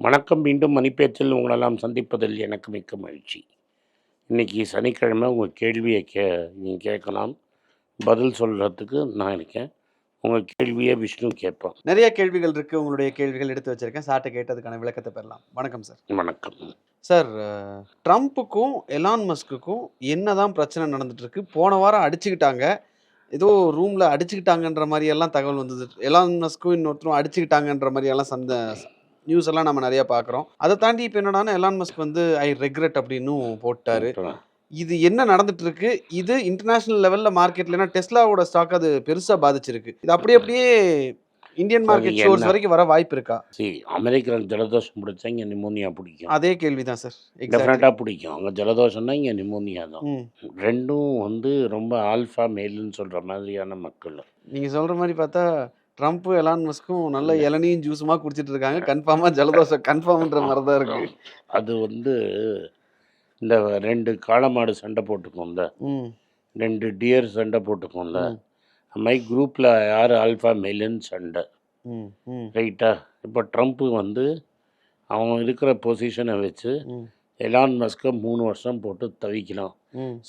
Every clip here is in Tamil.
வணக்கம். மீண்டும் மணிப்பேச்சில் உங்களெல்லாம் சந்திப்பதில் எனக்கு மிக்க மகிழ்ச்சி. இன்னைக்கு சனிக்கிழமை உங்கள் கேள்வியை கே நீங்கள் கேட்கலாம். பதில் சொல்கிறதுக்கு நான் இருக்கேன். உங்கள் கேள்வியை விஷ்ணு கேட்பான். நிறைய கேள்விகள் இருக்கு. உங்களுடைய கேள்விகள் எடுத்து வச்சிருக்கேன். சார்ட்ட கேட்டதுக்கான விளக்கத்தை பெறலாம். வணக்கம் சார் வணக்கம். சார் ட்ரம்ப்புக்கும் எலான் மஸ்க்குக்கும் என்னதான் பிரச்சனை நடந்துட்டு இருக்கு போன வாரம் அடிச்சுக்கிட்டாங்க. ஏதோ ரூம்ல அடிச்சுக்கிட்டாங்கன்ற மாதிரி எல்லாம் தகவல் வந்தது. எலான் மஸ்க்கும் இன்னொருத்தரும் அடிச்சுக்கிட்டாங்கன்ற மாதிரி எல்லாம் சந்த நியூஸ் எல்லாம் நம்ம நிறைய பார்க்குறோம். அதை தாண்டி இப்போ என்னடான்னா எலான் மஸ்க் வந்து ஐ ரெக்ரெட் அப்படின்னும் போட்டாரு. இது என்ன நடந்துட்டு இருக்கு இது இன்டர்நேஷனல் லெவல்ல மார்க்கெட்ல ஏன்னா டெஸ்லாவோட ஸ்டாக் அது பெருசா பாதிச்சிருக்கு. இது அப்படியே அப்படியே இந்தியன் மார்க்கெட்? சோர்ஸ் வரைக்கும் வர வாய்ப்பு இருக்கா? சரி அமெரிக்காவில் ஜலதோஷம் பிடிச்சா இங்கே நிமோனியா பிடிக்கும். அதே கேள்விதான் சார். எக்ஸாக்ட்லி டெஃபினட்டாக பிடிக்கும். அங்கே ஜலதோஷம்னா இங்கே நிமோனியா தான். ரெண்டும் வந்து ரொம்ப ஆல்ஃபா மேலுன்னு சொல்கிற மாதிரியான மக்கள் நீங்க சொல்ற மாதிரி பார்த்தா ட்ரம்ப் எலான் மஸ்க்கும் நல்ல இளநியும் ஜூஸுமா குடிச்சிட்டு இருக்காங்க கன்ஃபார்மா ஜலதோஷம் கன்ஃபார்ம்ன்ற மாதிரி தான் இருக்கு அது வந்து இந்த ரெண்டு காளமாடு சண்டை போட்டுக்கோம்ல. ரெண்டு டியர் சண்டை போட்டுக்கோம்ல. ம். குரூப்பில் யார் ஆல்ஃபா மேலுன்னு சண்டை? ரைட்டா? இப்போ ட்ரம்ப்பு வந்து அவன் இருக்கிற பொசிஷனை வச்சு எலான் மஸ்கை மூணு வருஷம் போட்டு தவிக்கலாம்.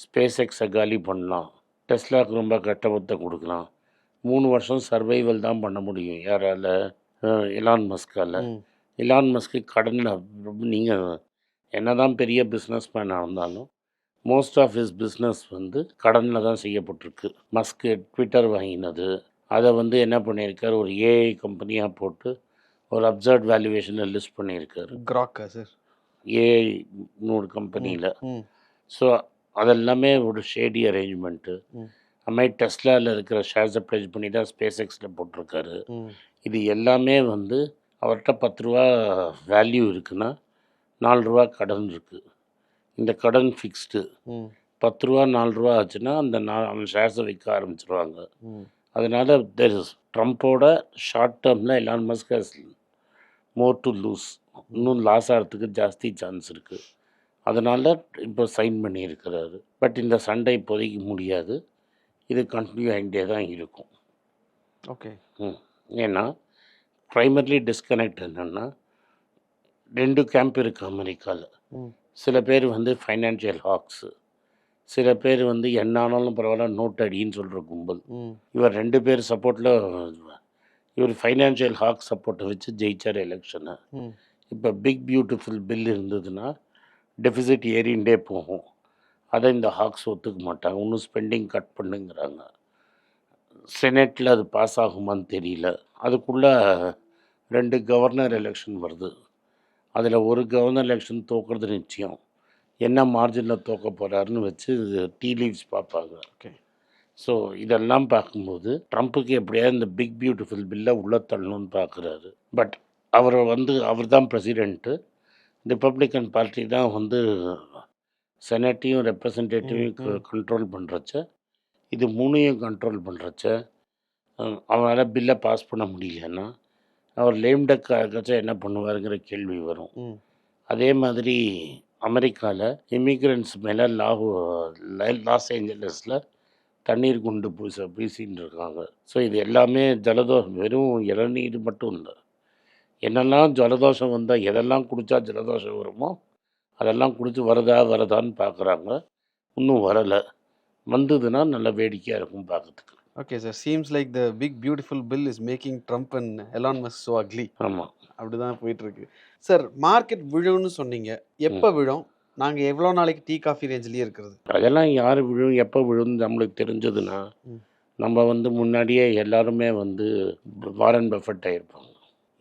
ஸ்பேஸ் எக்ஸை காலி பண்ணலாம். டெஸ்லாக்கு ரொம்ப கட்டபத்தை கொடுக்கலாம். மூணு வருஷம் சர்வைவல் தான் பண்ண முடியும். யாரால? எலான் மஸ்கால ம். எலான் மஸ்க்கு கடனில் நீங்கள் என்ன தான் பெரிய பிஸ்னஸ் மேனாக இருந்தாலும் மோஸ்ட் ஆஃப் his பிஸ்னஸ் வந்து கடனில் தான் செய்யப்பட்டிருக்கு. மஸ்க்கு ட்விட்டர் வாங்கினது. அதை வந்து என்ன பண்ணியிருக்காரு? ஒரு ஏஐ கம்பெனியாக போட்டு ஒரு அப்சர்ட் வேல்யூவேஷனில் லிஸ்ட் பண்ணியிருக்காரு. கிராக்கா சார் ஏஐ நூறு கம்பெனியில் ஸோ அதெல்லாமே ஒரு ஷேடி அரேஞ்ச்மெண்ட்டு மாதிரி டெஸ்லாவில் இருக்கிற ஷேர்ஸை ப்ளேஸ் பண்ணி தான் ஸ்பேஸ் எக்ஸில் போட்டிருக்காரு இது எல்லாமே வந்து அவர்கிட்ட பத்து ரூபா வேல்யூ இருக்குன்னா நாலு ரூபா கடன் இருக்குது இந்த கடன் ஃபிக்ஸ்டு பத்து ரூபா நாலு ரூபா ஆச்சுன்னா அந்த நா அவன் ஷேர்ஸை விற்க ஆரம்பிச்சிருவாங்க. அதனால் தெர் இஸ் ட்ரம்ப்போட ஷார்ட் டேர்மில் Elon Musk has more to lose இன்னும் லாஸ் ஆகிறதுக்கு ஜாஸ்தி சான்ஸ் இருக்குது அதனால் இப்போ சைன் பண்ணியிருக்கிறாரு. பட் இந்த சண்டை இப்போதைக்கு முடியாது. இது கண்டினியூ ஆகிட்டே தான் இருக்கும். ஓகே ம். ஏன்னா ப்ரைமர்லி டிஸ்கனெக்ட் என்னென்னா ரெண்டு கேம்ப் இருக்குது அமெரிக்காவில் சில பேர் வந்து ஃபைனான்ஷியல் ஹாக்ஸு சில பேர் வந்து என்ன ஆனாலும் பரவாயில்ல நோட் அடின்னு சொல்கிற கும்பல். இவர் ரெண்டு பேர் சப்போர்ட்டில் இவர் ஃபைனான்ஷியல் ஹாக் சப்போர்ட்டை வச்சு ஜெயிச்சார் எலெக்ஷனை இப்போ பிக் பியூட்டிஃபுல் பில் இருந்ததுன்னா டெபிசிட் ஏறிண்டே போகும். அதை இந்த ஹாக்ஸ் ஒத்துக்க மாட்டாங்க. இன்னும் ஸ்பெண்டிங் கட் பண்ணுங்கிறாங்க. செனட்டில் அது பாஸ் ஆகுமான்னு தெரியல. அதுக்குள்ளே ரெண்டு கவர்னர் எலெக்ஷன் வருது. அதில் ஒரு கவர்னர் எலெக்ஷன் தோக்குறது நிச்சயம். என்ன மார்ஜினில் தோக்க போகிறாருன்னு வச்சு டீ லீவ்ஸ் பார்ப்பாங்க. ஓகே ஸோ இதெல்லாம் பார்க்கும்போது ட்ரம்ப்புக்கு எப்படியாவது இந்த பிக் பியூட்டிஃபுல் பில்லை உள்ளே தள்ளணும்னு பார்க்குறாரு. பட் அவர் வந்து அவர் தான் ப்ரெசிடெண்ட்டு ரிப்பப்ளிக்கன் பார்ட்டி தான் வந்து செனட்டையும் ரெப்ரசன்டேட்டிவையும். கண்ட்ரோல் பண்ணுறச்ச இது மூணையும் கண்ட்ரோல் பண்ணுறச்ச அவரால் பில்லை பாஸ் பண்ண முடியலன்னா அவர் லேம்டக் ஆகச்ச என்ன பண்ணுவாருங்கிற கேள்வி வரும். அதே மாதிரி அமெரிக்காவில் இமிக்ரெண்ட்ஸ் மேலே லாஹோ லாஸ் ஏஞ்சலஸில் தண்ணீர் குண்டு பூச வீசின்னு இருக்காங்க. ஸோ இது எல்லாமே ஜலதோஷம். வெறும் இளநீர் மட்டும் இல்லை. என்னெல்லாம் ஜலதோஷம் வந்தால் எதெல்லாம் குடித்தா ஜலதோஷம் வருமோ அதெல்லாம் குடித்து வருதா வருதான்னு பார்க்குறாங்க இன்னும் வரலை. வந்ததுன்னா நல்ல வேடிக்கையாக இருக்கும் பார்க்கறதுக்கு okay sir seems like the big beautiful bill is making Trump and Elon Musk so ugly ஆமாம் அப்படிதான் போயிட்டு இருக்கு சார் மார்க்கெட் விழும்னு சொன்னீங்க. எப்போ விழும்? நாங்க எவ்வளோ நாளைக்கு டீ காஃபி ரேஞ்சிலேயே இருக்கிறது? அதெல்லாம் யார் விழும்? எப்போ விழும்னு நம்மளுக்கு தெரிஞ்சதுன்னா. நம்ம வந்து முன்னாடியே எல்லாருமே வந்து வாரன் பஃபட் ஆகிருப்பாங்க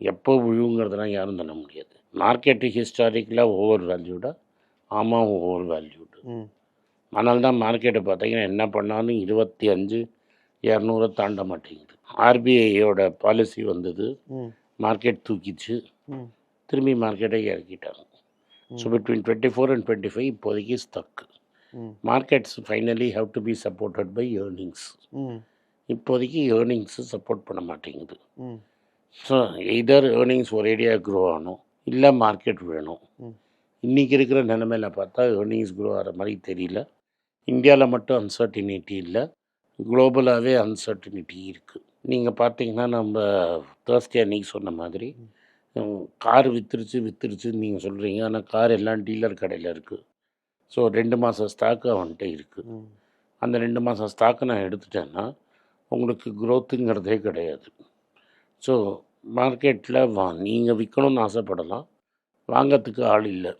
எப்போ விழுங்கிறதெல்லாம் யாரும் பண்ண முடியாது. மார்க்கெட்டு ஹிஸ்டாரிக்கில் ஓவர் வேல்யூடா ஆமாம் ஓவர் வேல்யூடு அதனால தான் மார்க்கெட்டை பார்த்தீங்கன்னா என்ன பண்ணாலும் இருபத்தி அஞ்சு இரநூறை தாண்ட மாட்டேங்குது. ஆர்பிஐயோட பாலிசி வந்தது. மார்க்கெட் தூக்கிச்சு. திரும்பி மார்க்கெட்டை இறக்கிட்டாங்க. So between twenty four and twenty five இப்போதைக்கு stuck hmm. Markets finally have to be supported by earnings இப்போதைக்கு ஏர்னிங்ஸு சப்போர்ட் பண்ண மாட்டேங்குது. ஸோ எய்தர் ஏர்னிங்ஸ் ஒரேடியாக க்ரோ ஆகணும் இல்லை மார்க்கெட் வேணும். இன்றைக்கி இருக்கிற நிலமையில பார்த்தா ஏர்னிங்ஸ் க்ரோ ஆகிற மாதிரி தெரியல. இந்தியாவில் மட்டும் அன்சர்டினிட்டி இல்லை. குளோபலாகவே அன்சர்டினிட்டி இருக்குது நீங்கள் பார்த்தீங்கன்னா நம்ம தேர்ஸ்டே அன்னைக்கு சொன்ன மாதிரி கார் வித்துருச்சு வித்துருச்சுன்னு நீங்கள் சொல்கிறீங்க ஆனால் கார் எல்லாம் டீலர் கடையில் இருக்குது ஸோ ரெண்டு மாதம் ஸ்டாக்கு அவன்கிட்ட இருக்குது. அந்த ரெண்டு மாதம் ஸ்டாக்கை நான் எடுத்துட்டேன்னா உங்களுக்கு க்ரோத்துங்கிறதே கிடையாது. ஸோ மார்க்கெட்டில் வா நீங்கள் விற்கணும்னு ஆசைப்படலாம். வாங்கிறதுக்கு ஆள் இல்லை.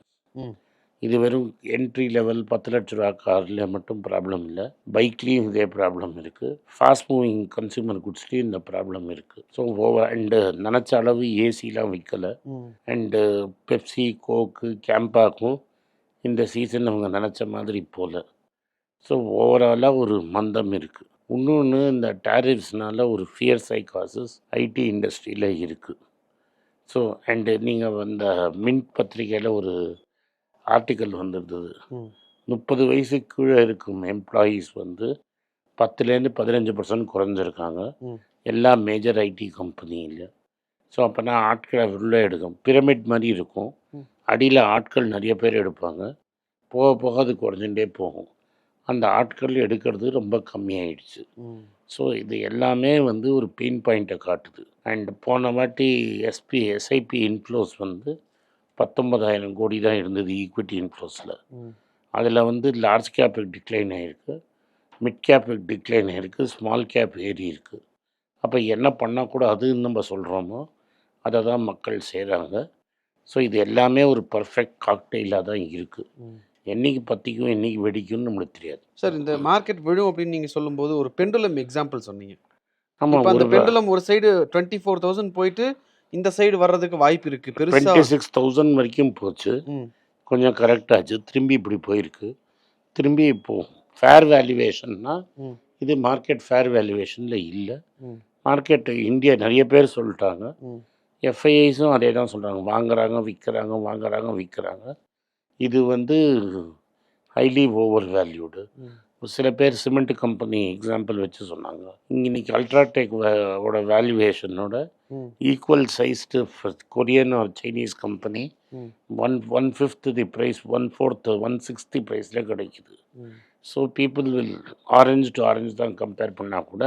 இது வெறும் என்ட்ரி லெவல் பத்து லட்ச ரூபா காரில் மட்டும் ப்ராப்ளம் இல்லை. பைக்லேயும் இதே ப்ராப்ளம் இருக்குது ஃபாஸ்ட் மூவிங் கன்சியூமர் குட்ஸ்லேயும் இந்த ப்ராப்ளம் இருக்குது ஸோ ஓவர் அண்டு நினச்ச அளவு ஏசிலாம் விற்கலை. அண்டு பெப்சி கோக்கு கேம்பாக்கும் இந்த சீசன் அவங்க நினச்ச மாதிரி போகல ஸோ ஓவராலாக ஒரு மந்தம் இருக்குது இன்னொன்று இந்த டேரிஃப்ஸ்னால ஒரு ஃபியர் சைக்காசஸ் ஐடி இண்டஸ்ட்ரியில் இருக்குது ஸோ அண்டு நீங்கள் அந்த மின்ட் பத்திரிகையில் ஒரு ஆர்டிக்கல் வந்திருந்தது. முப்பது வயசுக்கு கீழே இருக்கும் எம்ப்ளாயீஸ் வந்து பத்துலேருந்து பதினஞ்சு பர்சன்ட் குறைஞ்சிருக்காங்க. எல்லா மேஜர் ஐடி கம்பெனியில் ஸோ அப்போனா ஆட்களை உள்ளே எடுக்கும். பிரமிட் மாதிரி இருக்கும். அடியில் ஆட்கள் நிறைய பேர் எடுப்பாங்க. போக போக அது குறைஞ்சுட்டே போகும். அந்த ஆட்கள் எடுக்கிறது ரொம்ப கம்மியாயிடுச்சு. ஸோ இது எல்லாமே வந்து ஒரு பெயின் பாயிண்ட்டை காட்டுது. அண்ட் போன வாட்டி எஸ்பி எஸ்ஐபி இன்ஃப்ளோஸ் வந்து பத்தொன்பதாயிரம் கோடி தான் இருந்தது ஈக்விட்டி இன்ஃப்ளோஸில். அதில் வந்து லார்ஜ் கேப் டிக்ளைன் ஆகிருக்கு மிட் கேப் டிக்ளைன் ஆகிருக்கு ஸ்மால் கேப் ஏறி இருக்குது அப்போ என்ன பண்ணால் கூட அதுன்னு நம்ம சொல்கிறோமோ அதை தான் மக்கள் செய்கிறாங்க ஸோ இது எல்லாமே ஒரு பர்ஃபெக்ட் காக்டெயிலாக தான் இருக்குது ம். என்னைக்கு பற்றிக்கும் என்னைக்கு வெடிக்கும்னு நம்மளுக்கு தெரியாது சார் இந்த மார்க்கெட் விழும் அப்படின்னு நீங்க சொல்லும்போது ஒரு பெண்டுலம் எக்ஸாம்பிள் சொன்னீங்க ஆமாம் இப்போ அந்த பெண்டுலம் ஒரு சைடு டுவெண்ட்டி ஃபோர் தௌசண்ட் போயிட்டு இந்த சைடு வர்றதுக்கு வாய்ப்பு இருக்கு பெருசா டுவெண்ட்டி சிக்ஸ் தௌசண்ட் வரைக்கும் போச்சு. கொஞ்சம் கரெக்டாச்சு திரும்பி இப்படி போயிருக்கு திரும்பி இப்போ ஃபேர் வேல்யூவேஷன்னா. இது மார்க்கெட் ஃபேர் வேல்யூவேஷனில் இல்லை. மார்க்கெட் இந்தியா நிறைய பேர் சொல்லிட்டாங்க. எஃப்ஐஐஸும் அதே தான் சொல்கிறாங்க வாங்குறாங்க விற்கிறாங்க வாங்குறாங்க விற்கிறாங்க இது வந்து ஹைலி ஓவர் வேல்யூடு. சில பேர் சிமெண்ட் கம்பெனி எக்ஸாம்பிள் வச்சு சொன்னாங்க இன்னைக்கு அல்ட்ராடெக் ஓட வேல்யூவேஷனோட. Equal sized Korean or Chinese company. One one fifth the price one fourth one sixty ப்ரைஸில் கிடைக்குது. So people will orange to orange தான் கம்பேர் பண்ணால் கூட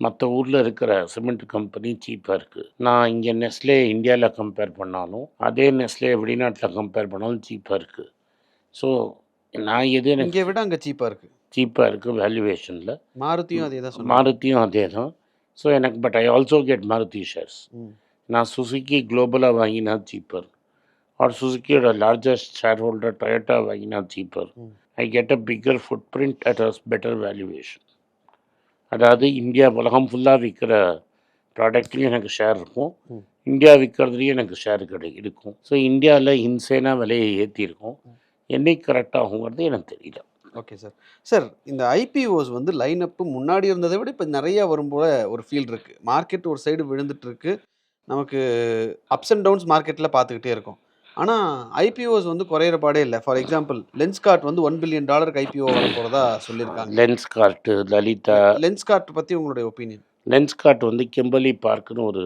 மற்ற ஊரில் இருக்கிற சிமெண்ட் கம்பெனி சீப்பாக இருக்குது நான் இங்கே நெஸ்லே இந்தியாவில் கம்பேர் பண்ணாலும் அதே நெஸ்லே வெளிநாட்டில் கம்பேர் பண்ணாலும் சீப்பாக இருக்குது ஸோ நான் எது எனக்கு இங்கே விட அங்க சீப்பா இருக்கு. சீப்பாக இருக்குது வேல்யூவேஷனில் மாருதியும் அதே தான் மாருதியும் அதே தான். ஸோ எனக்கு but I also get Maruti shares. நான் சுசுக்கி குளோபலாக வாங்கினா சீப்பர் ஆர் சுசுக்கியோட லார்ஜஸ்ட் ஷேர் ஹோல்டர் டொயோட்டா வாங்கினா cheaper. I get a bigger footprint at as better valuation அதாவது இந்தியா உலகம் ஃபுல்லாக விற்கிற ப்ராடக்ட்லேயும் எனக்கு ஷேர் இருக்கும். இந்தியா விற்கிறதுலையும் எனக்கு ஷேர் கிடை இருக்கும். ஸோ இந்தியாவில் இன்சேனாக விலையை ஏற்றிருக்கும் என்னைக்கு கரெக்ட் ஆகுங்கிறது எனக்கு தெரியல. ஓகே சார் சார் இந்த ஐபிஓஸ் வந்து லைன் அப் முன்னாடி இருந்ததை விட இப்போ நிறைய வரும் போல ஒரு ஃபீல் இருக்கு. மார்க்கெட் ஒரு சைடு விழுந்துட்டு இருக்கு. நமக்கு அப்ஸ் அண்ட் டவுன்ஸ் மார்க்கெட்டில் பார்த்துக்கிட்டே இருக்கும். ஆனால் ஐபிஓஸ் வந்து குறையிற பாடே இல்லை. ஃபார் எக்ஸாம்பிள் லென்ஸ்கார்ட் வந்து ஒன் பில்லியன் டாலருக்கு ஐபிஓ வர போகிறதா சொல்லியிருக்காங்க. லென்ஸ் கார்ட்டு லலிதா லென்ஸ்கார்ட் பற்றி உங்களுடைய ஒப்பீனியன் லென்ஸ் கார்ட் வந்து கெம்பலி பார்க்குன்னு ஒரு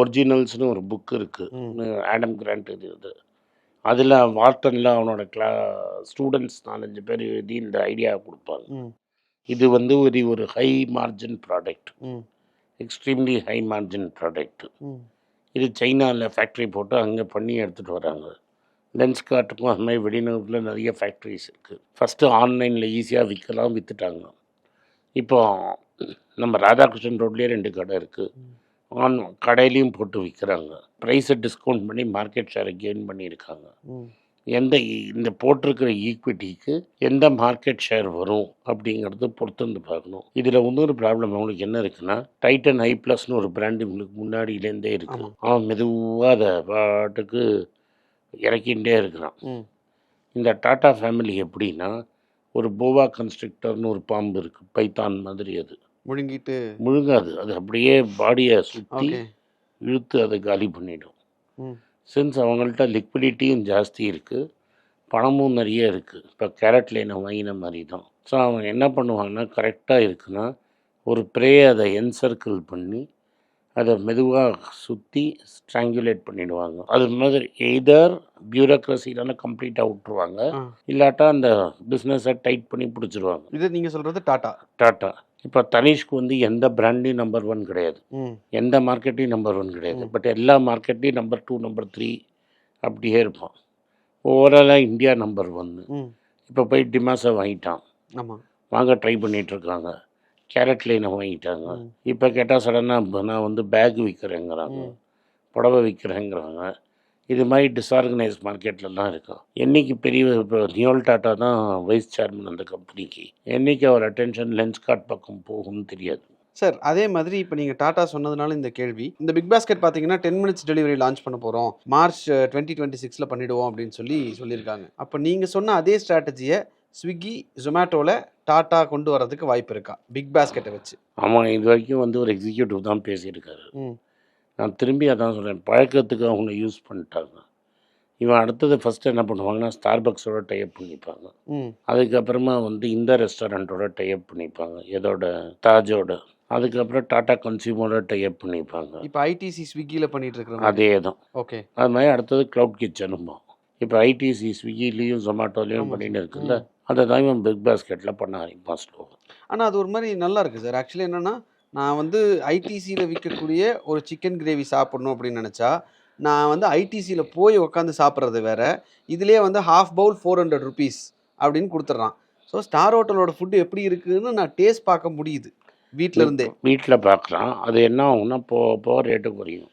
ஒரிஜினல்ஸ்னு ஒரு புக் இருக்குது ஆடம் கிராண்ட் இது அதில் வார்டனில் அவனோட கிளா ஸ்டூடெண்ட்ஸ் நாலஞ்சு பேர் எழுதி இந்த ஐடியா கொடுப்பாங்க. இது வந்து ஒரு ஒரு high margin product extremely high margin product இது சைனாவில் ஃபேக்ட்ரி போட்டு அங்கே பண்ணி எடுத்துகிட்டு வராங்க. லென்ஸ்கார்ட்டுக்கும் அது மாதிரி வெளிநாட்டில் நிறைய ஃபேக்ட்ரிஸ் இருக்குது ஃபஸ்ட்டு ஆன்லைனில் ஈஸியாக விற்கலாம் விற்றுட்டாங்க இப்போ நம்ம ராதாகிருஷ்ணன் ரோட்லேயே ரெண்டு கடை இருக்குது ஆன் கடையிலையும் போட்டு விற்கிறாங்க ப்ரைஸை டிஸ்கவுண்ட் பண்ணி மார்க்கெட் ஷேரை கெயின் பண்ணியிருக்காங்க. எந்த இந்த போட்டிருக்கிற ஈக்விட்டிக்கு எந்த மார்க்கெட் ஷேர் வரும் அப்படிங்கிறது பொறுத்து வந்து பார்க்கணும். இதில் இன்னொரு ப்ராப்ளம் அவங்களுக்கு என்ன இருக்குன்னா டைட்டன் ஐ ப்ளஸ்னு ஒரு பிராண்டு உங்களுக்கு முன்னாடியிலேருந்தே இருக்குது ஆமா. அவன் மெதுவாக அதை பாட்டுக்கு இறக்கின்றே இருக்கிறான். இந்த டாடா ஃபேமிலி எப்படின்னா ஒரு போவா கன்ஸ்ட்ரக்டர்னு ஒரு பாம்பு இருக்குது பைத்தான் மாதிரி அது. முழுங்கிட்டு முழுங்காது. அது அப்படியே பாடியை சுற்றி இழுத்து அதை காலி பண்ணிடும். சின்ஸ் அவங்கள்ட்ட லிக்விடிட்டியும் ஜாஸ்தி இருக்குது பணமும் நிறைய இருக்குது இப்போ கேரட் லைனை வாங்கின மாதிரி தான். ஸோ அவங்க என்ன பண்ணுவாங்கன்னா கரெக்டாக இருக்குன்னா ஒரு ப்ரே அதை என்சர்க்கிள் பண்ணி அதை மெதுவாக சுற்றி ஸ்ட்ராங்குலேட் பண்ணிடுவாங்க. அது மாதிரி எய்தர் பியூரோக்ரஸினால கம்ப்ளீட்டாக விட்டுருவாங்க. ஆ. இல்லாட்டா அந்த பிஸ்னஸை டைட் பண்ணி பிடிச்சிருவாங்க. இது நீங்கள் சொல்கிறது டாட்டா. டாட்டா. இப்போ தனிஷ்க்கு வந்து எந்த பிராண்ட்லையும் நம்பர் ஒன் கிடையாது. எந்த மார்க்கெட்லையும் நம்பர் ஒன் கிடையாது. பட் எல்லா மார்க்கெட்லேயும் நம்பர் டூ நம்பர் த்ரீ அப்படியே இருப்பான் ஓவராலாக இந்தியா நம்பர் ஒன்று இப்போ போய் டிமாஸை வாங்கிட்டான். ஆமாம் வாங்க ட்ரை பண்ணிட்டு இருக்காங்க. கேரட் லைனை வாங்கிட்டாங்க. இப்போ கேட்டால் சடனாக நான் வந்து பேக் விற்கிறேங்கிறாங்க புடவை விற்கிறேங்கிறாங்க இது மாதிரி டிஸ்ஆர்கனைஸ் மார்க்கெட்லலாம் இருக்கும் என்னைக்கு பெரிய இப்போ நியோல் டாட்டா தான் வைஸ் சேர்மன் அந்த கம்பெனிக்கு என்னைக்கு அவர் அட்டென்ஷன் லென்ஸ் கார்ட் பக்கம் போகும்னு தெரியாது. சார் அதே மாதிரி இப்போ நீங்கள் டாடா சொன்னதுனால இந்த கேள்வி. இந்த பிக் பாஸ்கெட் பார்த்தீங்கன்னா டென் மினிட்ஸ் டெலிவரி லான்ச் பண்ண போகிறோம் மார்ச் டுவெண்ட்டி டுவெண்ட்டி சிக்ஸில் பண்ணிடுவோம் அப்படின்னு சொல்லி சொல்லியிருக்காங்க. அப்போ நீங்கள் சொன்ன அதே ஸ்ட்ராட்டஜியை ஸ்விக்கி ஜொமேட்டோவில் டாட்டா கொண்டு வரதுக்கு வாய்ப்பு இருக்கா? பிக் பாஸ்கெட்டை வச்சு. ஆமாம் இது வரைக்கும் வந்து ஒரு எக்ஸிக்யூட்டிவ் தான் பேசியிருக்காரு. நான் திரும்பி அதான் சொல்கிறேன் பழக்கத்துக்கு அவங்க யூஸ் பண்ணிட்டாங்க. இவன் அடுத்தது ஃபஸ்ட்டு என்ன பண்ணுவாங்கன்னா ஸ்டார்பக்ஸோட டைப் பண்ணிப்பாங்க. அதுக்கப்புறமா வந்து இந்த ரெஸ்டாரண்ட்டோட டைப் பண்ணிப்பாங்க. எதோட? தாஜோட. அதுக்கப்புறம் டாடா கன்சியூமரோட டைப் பண்ணிப்பாங்க. இப்போ ஐடிசி ஸ்விக்கியில் பண்ணிட்டு இருக்கிற மாதிரி? அதே தான் ஓகே. அது மாதிரி அடுத்தது க்ளவுட் கிச்சனுமா இப்போ ஐடிசி ஸ்விக்கிலையும் ஜொமேட்டோலையும் பண்ணிட்டு. இருக்குல்ல? அதை தான் இவன் பிக் பாஸ்கெட்டில் பண்ண ஆரம்பிப்பான் ஸ்லோவாக ஆனால் அது ஒரு மாதிரி நல்லா இருக்குது சார் ஆக்சுவலி என்னென்னா நான் வந்து ஐடிசியில் விற்கக்கூடிய ஒரு சிக்கன் கிரேவி சாப்பிடணும் அப்படின்னு நினச்சா நான் வந்து ஐடிசியில் போய் உட்காந்து சாப்பிட்றது வேற. இதுலேயே வந்து half bowl four hundred rupees அப்படின்னு கொடுத்துட்றான். ஸோ ஸ்டார் ஹோட்டலோட ஃபுட்டு எப்படி இருக்குன்னு நான் டேஸ்ட் பார்க்க முடியுது. வீட்டில் இருந்தே. வீட்டில் பார்க்குறான். அது என்ன ஆகும்னா போக போக ரேட்டு குறையும்.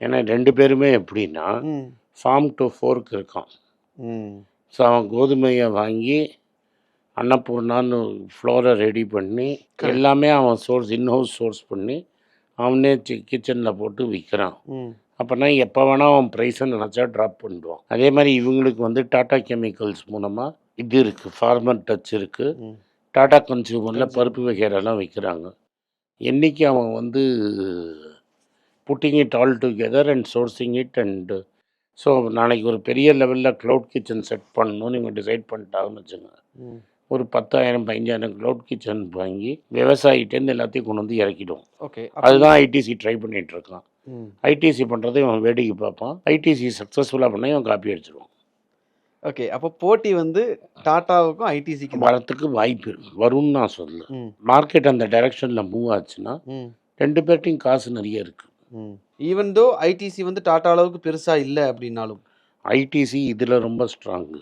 ஏன்னா ரெண்டு பேருமே எப்படின்னா ஃபார்ம் டு ஃபோர்க் இருக்கான். ஸோ அவன் கோதுமையை வாங்கி அன்னபூர்ணான்னு ஃப்ளோரை ரெடி பண்ணி. எல்லாமே அவன் சோர்ஸ் இன்ஹவுஸ் சோர்ஸ் பண்ணி அவனே கிச்சனில் போட்டு விற்கிறான் அப்போனா எப்போ வேணால் அவன் ப்ரைஸை நினச்சா ட்ராப் பண்ணிடுவான் அதே மாதிரி இவங்களுக்கு வந்து டாடா கெமிக்கல்ஸ் மூலமாக இது இருக்குது ஃபார்மர் டச் இருக்குது டாடா கன்சியூமரில். பருப்பு வகைரெல்லாம் விற்கிறாங்க என்னைக்கு அவன் வந்து putting it all together and sourcing it and so நாளைக்கு ஒரு பெரிய லெவலில் க்ளவுட் கிச்சன் செட் பண்ணணும்னு இவங்க டிசைட் பண்ணிட்டாங்கன்னு வச்சுங்க ஒரு பத்தாயிரம் பதினஞ்சாயிரம் க்ளவுட் கிச்சன் வாங்கி விவசாயிட்டேருந்து எல்லாத்தையும் கொண்டு வந்து இறக்கிடும் ஓகே அதுதான் ஐடிசி ட்ரை பண்ணிட்டு இருக்கான். ஐடிசி பண்ணுறதை இவன் வேடிக்கை பார்ப்பான். ஐடிசி சக்ஸஸ்ஃபுல்லாக பண்ணால் இவன் காப்பி அடிச்சிடுவான் ஓகே அப்போ போட்டி வந்து டாட்டாவுக்கும் ஐடிசிக்கு வரத்துக்கு வாய்ப்பு வரும்னு நான் சொல்லல. ம். மார்க்கெட் அந்த டைரக்ஷனில் மூவ் ஆச்சுன்னா ரெண்டு பேர்ட்டையும் காசு நிறைய இருக்குது ஈவன் தோ ஐடிசி வந்து டாட்டா அளவுக்கு பெருசாக இல்லை அப்படின்னாலும்? ஐடிசி இதில் ரொம்ப ஸ்ட்ராங்கு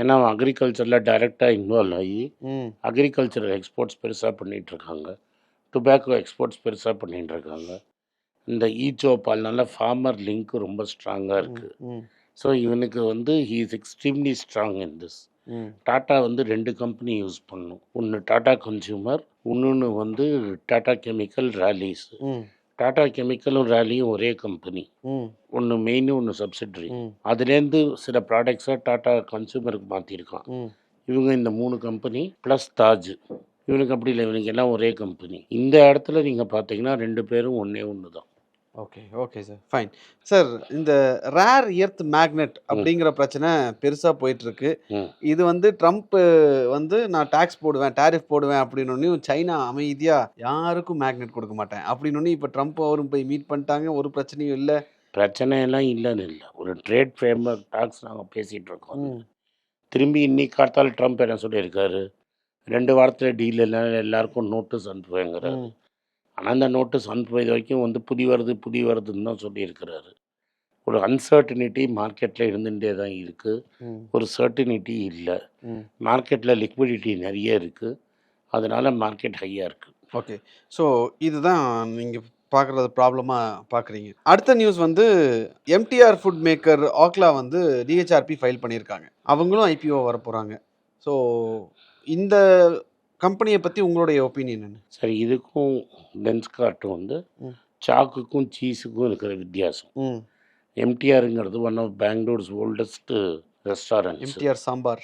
ஏன்னா அவன் அக்ரிகல்ச்சரில் டைரெக்டாக இன்வால்வ் ஆகி ம். அக்ரிகல்ச்சரல் எக்ஸ்போர்ட்ஸ் பெருசாக பண்ணிகிட்டு இருக்காங்க டுபாக்கோ எக்ஸ்போர்ட்ஸ் பெருசாக பண்ணிட்டு இருக்காங்க இந்த ஈச்சோ பால்னால ஃபார்மர் லிங்க் ரொம்ப ஸ்ட்ராங்காக இருக்குது ஸோ இவனுக்கு வந்து he is extremely strong in this Tata வந்து ரெண்டு கம்பெனி யூஸ் பண்ணும். ஒன்று டாட்டா கன்சியூமர் இன்னொன்று வந்து டாட்டா கெமிக்கல் ரேலிஸ் ம் டாட்டா கெமிக்கலும் ரேலியும் ஒரே கம்பெனி ஒன்று மெயின் ஒன்று சப்சிடரி அதுலேருந்து சில ப்ராடக்ட்ஸை டாட்டா கன்சூமருக்கு மாற்றிருக்கான் இவங்க இந்த மூணு கம்பெனி ப்ளஸ் தாஜ் இவனுக்கு அப்படி இல்லை இவனுக்கு எல்லாம் ஒரே கம்பெனி இந்த இடத்துல நீங்கள் பார்த்தீங்கன்னா ரெண்டு பேரும் ஒன்றே ஒன்று தான் okay okay sir fine sir இந்த ரேர் எர்த் மேக்னெட் அப்படிங்கிற பிரச்சனை பெருசாக போயிட்டு இருக்கு ம். இது வந்து ட்ரம்ப் வந்து நான் டாக்ஸ் போடுவேன் டாரிஃப் போடுவேன் அப்படின்னு சைனா அமைதியா யாருக்கும் மேக்னெட் கொடுக்க மாட்டேன். அப்படின்னு இப்போ ட்ரம்ப் அவரும் போய் மீட் பண்ணிட்டாங்க. ஒரு பிரச்சனையும் இல்லை. பிரச்சனையெல்லாம் இல்லைன்னு இல்லை. ஒரு ட்ரேட் ஃப்ரேம்ஒர்க் டாக்ஸ் நாங்கள் பேசிகிட்டு இருக்கோம் திரும்பி இன்னைக்கு காத்தால ட்ரம்ப் என்ன சொல்லியிருக்காரு? ரெண்டு வாரத்தில் டீல் எல்லாம் எல்லாருக்கும் நோட்டீஸ் அனுப்புவேங்கிறாரு. ஆனால் அந்த நோட்டீஸ் அனுப்புவது வரைக்கும் வந்து புதி வருது புதி வருதுன்னு தான் சொல்லியிருக்கிறாரு. ஒரு அன்சர்டினிட்டி மார்க்கெட்டில் இருந்துகிட்டே தான் இருக்குது ஒரு சர்டினிட்டி இல்லை. மார்க்கெட்டில் லிக்விடிட்டி நிறைய இருக்குது அதனால் மார்க்கெட் ஹையாக இருக்குது ஓகே ஸோ இதுதான் நீங்கள் பார்க்குறது ப்ராப்ளமாக பார்க்குறீங்க. அடுத்த நியூஸ் வந்து எம்டிஆர் ஃபுட் மேக்கர் ஆக்லா வந்து டிஹெச்ஆர்பி ஃபைல் பண்ணியிருக்காங்க. அவங்களும் ஐபிஓ வர போகிறாங்க ஸோ இந்த கம்பெனியை பற்றி உங்களுடைய ஒப்பீனியன் என்ன? சரி இதுக்கும் லென்ஸ்கார்ட்டும் வந்து. சாக்குக்கும் சீஸுக்கும் இருக்கிற வித்தியாசம். எம்டிஆருங்கிறது one of பெங்களூர்ஸ் oldest restaurants MTR sambar.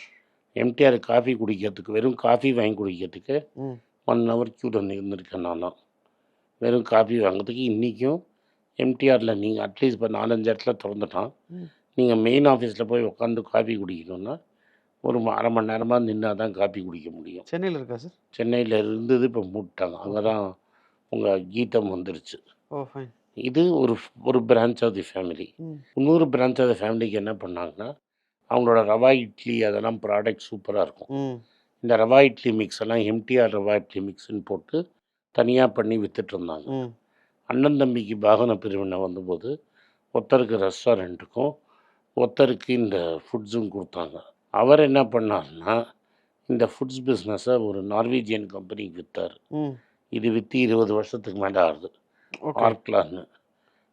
MTR coffee குடிக்கிறதுக்கு வெறும் காஃபி வாங்கி குடிக்கிறதுக்கு ஒன் ஹவர் க்யூவில் இருந்திருக்கேன் நானும் வெறும் காஃபி வாங்குறதுக்கு இன்றைக்கும் எம்டிஆரில் நீங்கள் அட்லீஸ்ட் இப்போ நாலஞ்சு இடத்துல திறந்துட்டான். நீங்கள் மெயின் ஆஃபீஸில் போய் உட்காந்து காஃபி குடிக்கணும்னா ஒரு அரை மணி நேரமாக நின்னா தான் காஃபி குடிக்க முடியும். சென்னையில் இருக்கா சார்? சென்னையில் இருந்தது இப்போ மூட்டாங்க அங்கே தான் உங்கள் கீதம் வந்துருச்சு. Oh fine. இது ஒரு ஒரு பிரான்ச் ஆஃப் தி ஃபேமிலி இன்னொரு பிரான்ச் ஆஃப் தி ஃபேமிலிக்கு என்ன பண்ணாங்கன்னா அவங்களோட ரவா இட்லி அதெல்லாம் ப்ராடக்ட் சூப்பராக இருக்கும். இந்த ரவா இட்லி மிக்ஸ் எல்லாம் எம்டிஆர் ரவா இட்லி மிக்ஸ்ன்னு போட்டு தனியாக பண்ணி வித்துட்டு இருந்தாங்க. அண்ணன் தம்பிக்கு வாகன பிரிவினை வந்தபோது ஒருத்தருக்கு ரெஸ்டாரண்ட்டுக்கும் ஒருத்தருக்கு இந்த ஃபுட்ஸும் கொடுத்தாங்க. அவர் என்ன பண்ணார்னா இந்த ஃபுட்ஸ் பிஸ்னஸை ஒரு நார்வீஜியன் கம்பெனிக்கு விற்றார் இது விற்று இருபது வருஷத்துக்கு மேலே ஆகுது. ஆர்க்லான்னு.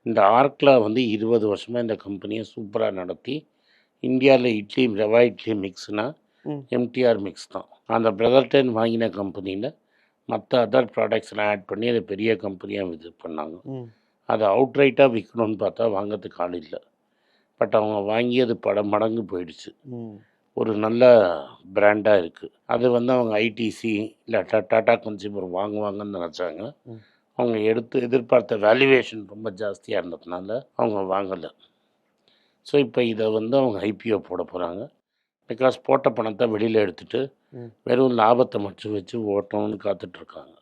இந்த ஆர்க்லா வந்து இருபது வருஷமாக இந்த கம்பெனியை சூப்பராக நடத்தி இந்தியாவில் இட்லி ரவா இட்லி மிக்ஸ்னா ம். எம்டிஆர் மிக்ஸ் தான். அந்த பிரதர்டன் வாங்கின கம்பெனியில் மற்ற அதர் ப்ராடக்ட்ஸ்லாம் ஆட் பண்ணி அதை பெரிய கம்பெனியாக இது பண்ணாங்க. அதை அவுட்ரைட்டாக விற்கணும்னு பார்த்தா வாங்கிறதுக்கு ஆள் இல்லை. பட் அவங்க வாங்கி அது பல மடங்கு போயிடுச்சு. ஒரு நல்ல பிராண்டாக இருக்குது அது வந்து அவங்க ஐடிசி இல்லை டாடா கன்சியூமர் வாங்குவாங்கன்னு நினச்சாங்க. அவங்க எடுத்து எதிர்பார்த்த வேல்யூவேஷன் ரொம்ப ஜாஸ்தியாக இருந்ததுனால அவங்க வாங்கலை. ஸோ இப்போ இதை வந்து அவங்க ஐபிஓ போட போகிறாங்க பிகாஸ் போட்ட பணத்தை வெளியில் எடுத்துட்டு ம். வெறும் லாபத்தை மட்டும் வச்சு ஓட்டணும்னு காத்துட்ருக்காங்க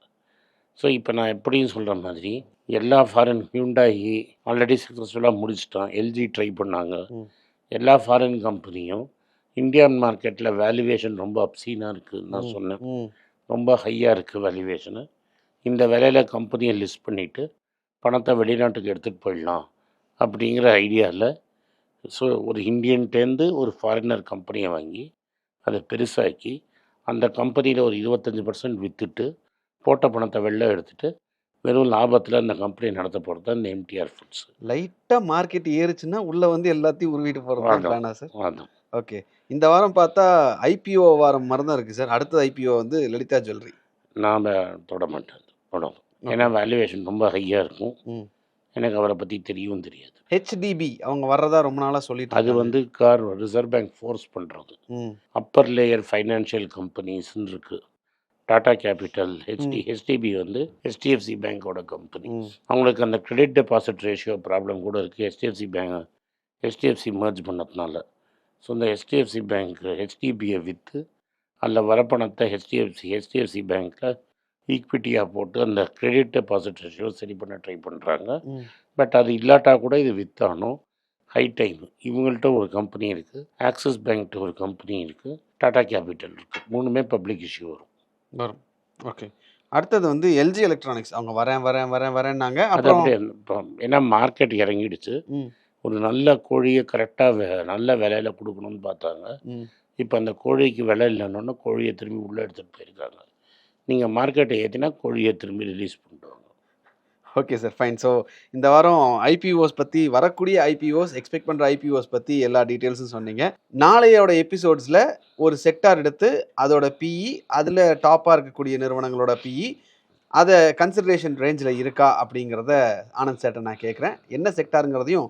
ஸோ இப்போ நான் எப்படியும் சொல்கிற மாதிரி எல்லா ஃபாரின் ஹியூண்டாயி ஆல்ரெடி சக்ஸஸ்ஃபுல்லாக முடிச்சிட்டான். எல்ஜி ட்ரை பண்ணாங்க. எல்லா ஃபாரின் கம்பெனியும் இந்தியன் மார்க்கெட்டில் வேல்யூவேஷன் ரொம்ப அப்சீனாக இருக்குதுன்னு நான். சொன்னேன். ரொம்ப ஹையாக இருக்குது வேல்யூவேஷனு இந்த விலையில் கம்பெனியை லிஸ்ட் பண்ணிவிட்டு பணத்தை வெளிநாட்டுக்கு எடுத்துகிட்டு போயிடலாம் அப்படிங்கிற ஐடியாவில் ஸோ ஒரு இந்தியன்ட்டேருந்து ஒரு ஃபாரினர் கம்பெனியை வாங்கி அதை பெருசாக்கி அந்த கம்பெனியில் ஒரு இருபத்தஞ்சி பர்சன்ட் விற்றுட்டு போட்ட பணத்தை வெளில எடுத்துட்டு வெறும் லாபத்தில் அந்த கம்பெனி நடத்த போகிறது தான் இந்த எம்டிஆர் ஃபுட்ஸ் லைட்டா மார்க்கெட் ஏறுச்சுன்னா உள்ள வந்து எல்லாத்தையும் உருவிட்டு. பிளானா சார் அதான் ஓகே இந்த வாரம் பார்த்தா ஐபிஓ வாரம் மாதிரி தான் இருக்கு சார். அடுத்தது ஐபிஓ வந்து லலிதா ஜுவல்லரி. நாம் தொட மாட்டேன் ஏன்னா வேல்யூவேஷன் ரொம்ப ஹையாக இருக்கும். எனக்கு அவரை பற்றி தெரியவும் தெரியாது. ஹெச்டிபி அவங்க வர்றதா ரொம்ப நாளா சொல்லிட்டு அது. வந்து கார் ரிசர்வ் பேங்க் ஃபோர்ஸ் பண்ணுறது அப்பர் லேயர் ஃபைனான்ஷியல் கம்பெனிஸ்ன்னு இருக்குது டாடா கேபிட்டல் ஹெச்டி ஹெச்டிபி வந்து ஹெச்டிஎஃப்சி பேங்கோட கம்பெனி அவங்களுக்கு அந்த கிரெடிட் டெபாசிட் ரேஷியோ ப்ராப்ளம் கூட இருக்குது ஹெச்டிஎஃப்சி பேங்க் ஹெச்டிஎஃப்சி மர்ஜ் பண்ணதுனால. ஸோ இந்த ஹெச்டிஎஃப்சி பேங்க் ஹெச்டிபியை விற்று அதில் வர பணத்தை ஹெச்டிஎஃப்சி ஹெச்டிஎஃப்சி பேங்க்கில் ஈக்விட்டியாக போட்டு அந்த கிரெடிட் டெபாசிட் ரேஷியோ சரி பண்ண ட்ரை பண்ணுறாங்க பட் அது இல்லாட்டா கூட இது வித்தானோ ஹை டைம் இவங்கள்ட்ட ஒரு கம்பெனி இருக்குது ஆக்சிஸ் பேங்க்ட்ட ஒரு கம்பெனி இருக்குது டாடா கேபிட்டல் இருக்குது மூணுமே பப்ளிக் இஷ்யூ வரும். வரும். ஓகே அடுத்தது வந்து எல்ஜி எலக்ட்ரானிக்ஸ் அவங்க வரேன் வரேன் வரேன் வரேன்னாங்க. அப்புறம் ஏன்னா மார்க்கெட் இறங்கிடுச்சு. ஒரு நல்ல கோழியை கரெக்டாக நல்ல விலையில கொடுக்கணும்னு பார்த்தாங்க. இப்போ அந்த கோழிக்கு விலை இல்லைன்னொன்னே கோழியை திரும்பி உள்ளே எடுத்துகிட்டு போயிருக்காங்க. நீங்கள் மார்க்கெட்டை ஏற்றினா கோழியை திரும்பி ரிலீஸ் பண்ணிடுவாங்க ஓகே சார் ஃபைன் ஸோ இந்த வாரம் ஐபிஓஸ் பற்றி வரக்கூடிய ஐபிஓஸ் எக்ஸ்பெக்ட் பண்ணுற ஐபிஓஸ் பற்றி எல்லா டீட்டெயில்ஸும் சொன்னீங்க. நாளையோட எபிசோட்ஸில் ஒரு செக்டார் எடுத்து அதோட பிஇ அதில் டாப்பாக இருக்கக்கூடிய நிறுவனங்களோட பிஇ அதை கன்சிடரேஷன் ரேஞ்சில் இருக்கா அப்படிங்கிறத ஆனந்த் சேட்டை நான் கேட்குறேன் என்ன செக்டாருங்கிறதையும்